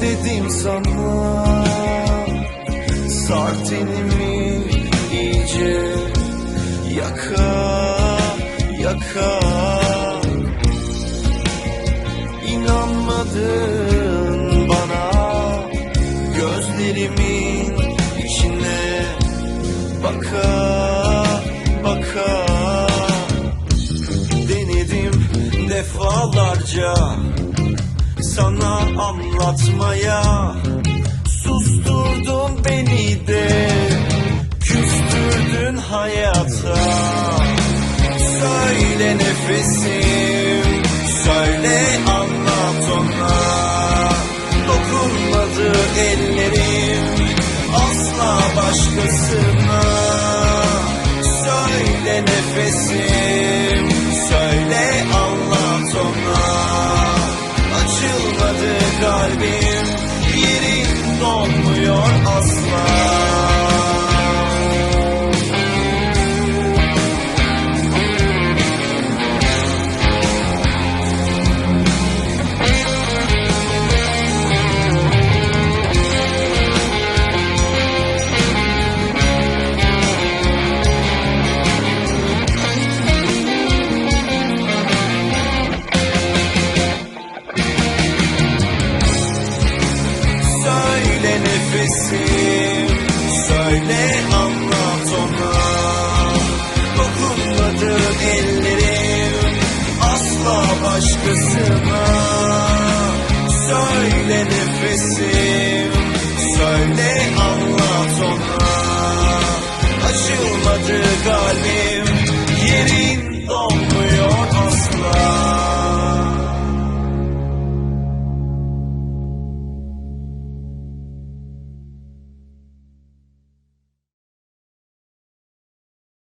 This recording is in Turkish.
dedim sana. Sar tenimi iyice. Yaka yaka. İnanmadın bana. Gözlerimin içine Baka baka. Denedim defalarca sana anlatmaya Susturdun beni de Küstürdün hayata. Söyle nefesim Söyle anlat ona. Dokunmadı ellerim Asla başkasına Yerin dolmuyor asla Söyle anlat ona. Dokunmadığın ellerim asla başkasına. Söyle nefesim, söyle